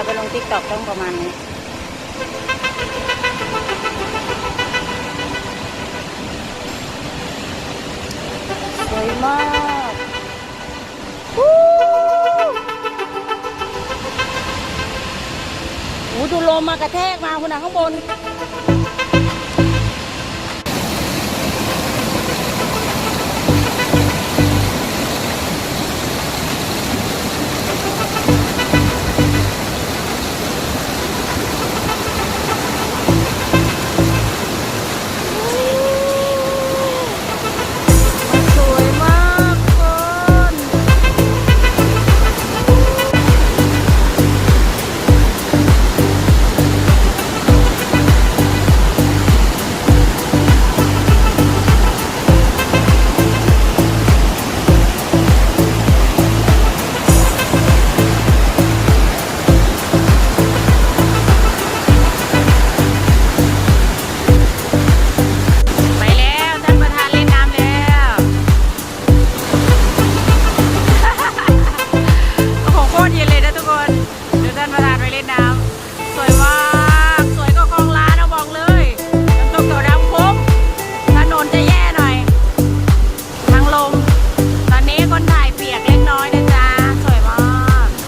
จะไปลงติ๊กต็อกต้องประมาณนี้สวยมากวู้หูดูลมมากระแทกมาคุณนะข้างบน